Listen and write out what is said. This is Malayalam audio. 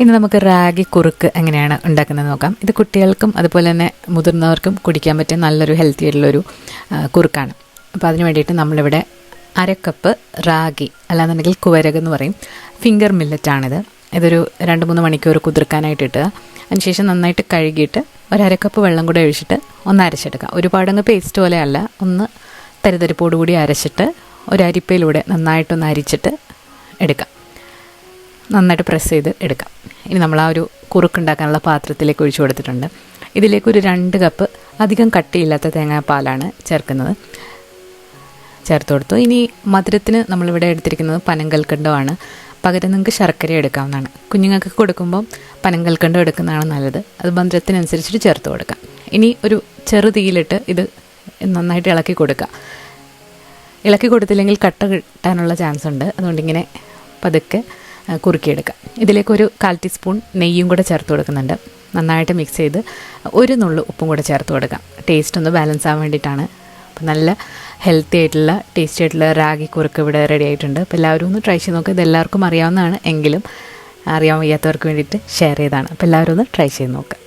ഇനി നമുക്ക് റാഗി കുറുക്ക് എങ്ങനെയാണ് ഉണ്ടാക്കുന്നത് നോക്കാം. ഇത് കുട്ടികൾക്കും അതുപോലെ തന്നെ മുതിർന്നവർക്കും കുടിക്കാൻ പറ്റിയ നല്ലൊരു ഹെൽത്തി ആയിട്ടുള്ളൊരു കുറുക്കാണ്. അപ്പോൾ അതിന് വേണ്ടിയിട്ട് നമ്മളിവിടെ അര കപ്പ് റാഗി അല്ലാന്നുണ്ടെങ്കിൽ കുവരക് എന്ന് പറയും. ഫിംഗർ മില്ലറ്റാണിത് ഇതൊരു രണ്ട് മൂന്ന് മണിക്കൂർ കുതിർക്കാനായിട്ട് ഇട്ടുക അതിനുശേഷം നന്നായിട്ട് കഴുകിയിട്ട് ഒരു അര കപ്പ് വെള്ളം കൂടെ ഒഴിച്ചിട്ട് ഒന്ന് അരച്ചെടുക്കുക ഒരുപാടങ്ങ് പേസ്റ്റ് പോലെ അല്ല ഒന്ന് തരിതരിപ്പോടുകൂടി അരച്ചിട്ട് ഒരു അരിപ്പയിലൂടെ നന്നായിട്ടൊന്ന് അരിച്ചിട്ട് എടുക്കാം. നന്നായിട്ട് പ്രസ് ചെയ്ത് എടുക്കാം. ഇനി നമ്മൾ ആ ഒരു കുറുക്കുണ്ടാക്കാനുള്ള പാത്രത്തിലേക്ക് ഒഴിച്ചു കൊടുത്തിട്ടുണ്ട്. ഇതിലേക്ക് ഒരു രണ്ട് കപ്പ് അധികം കട്ടിയില്ലാത്ത തേങ്ങാപ്പാലാണ് ചേർക്കുന്നത്. ചേർത്ത് കൊടുത്തു. ഇനി മധുരത്തിന് നമ്മളിവിടെ എടുത്തിരിക്കുന്നത് പനങ്കൽക്കണ്ടമാണ്. പകരം നിങ്ങൾക്ക് ശർക്കര എടുക്കാവുന്നതാണ്. കുഞ്ഞുങ്ങൾക്ക് കൊടുക്കുമ്പം പനങ്കൽക്കണ്ടം എടുക്കുന്നതാണ് നല്ലത്. അത് മധുരത്തിനനുസരിച്ചിട്ട് ചേർത്ത് കൊടുക്കാം. ഇനി ഒരു ചെറു തീയിലിട്ട് ഇത് നന്നായിട്ട് ഇളക്കി കൊടുക്കുക ഇളക്കി കൊടുത്തില്ലെങ്കിൽ കട്ട കിട്ടാനുള്ള ചാൻസ് ഉണ്ട്. അതുകൊണ്ട് ഇങ്ങനെ പതുക്കെ കുറുക്കിയെടുക്കുക ഇതിലേക്ക് ഒരു കാൽ ടീസ്പൂൺ നെയ്യും കൂടെ ചേർത്ത് കൊടുക്കുന്നുണ്ട്. നന്നായിട്ട് മിക്സ് ചെയ്ത് ഒരു നുള്ളു ഉപ്പും കൂടെ ചേർത്ത് കൊടുക്കാം. ടേസ്റ്റ് ഒന്ന് ബാലൻസ് ആവാൻ വേണ്ടിയിട്ടാണ്. അപ്പോൾ നല്ല ഹെൽത്തി ആയിട്ടുള്ള ടേസ്റ്റി ആയിട്ടുള്ള റാഗി കുറുക്ക് ഇവിടെ റെഡി ആയിട്ടുണ്ട്. അപ്പോൾ എല്ലാവരും ഒന്ന് ട്രൈ ചെയ്ത് നോക്കുക ഇത് എല്ലാവർക്കും അറിയാവുന്നതാണ്. എങ്കിലും അറിയാൻ വയ്യാത്തവർക്ക് വേണ്ടിയിട്ട് ഷെയർ ചെയ്തതാണ് അപ്പോൾ എല്ലാവരും ഒന്ന് ട്രൈ ചെയ്ത് നോക്കുക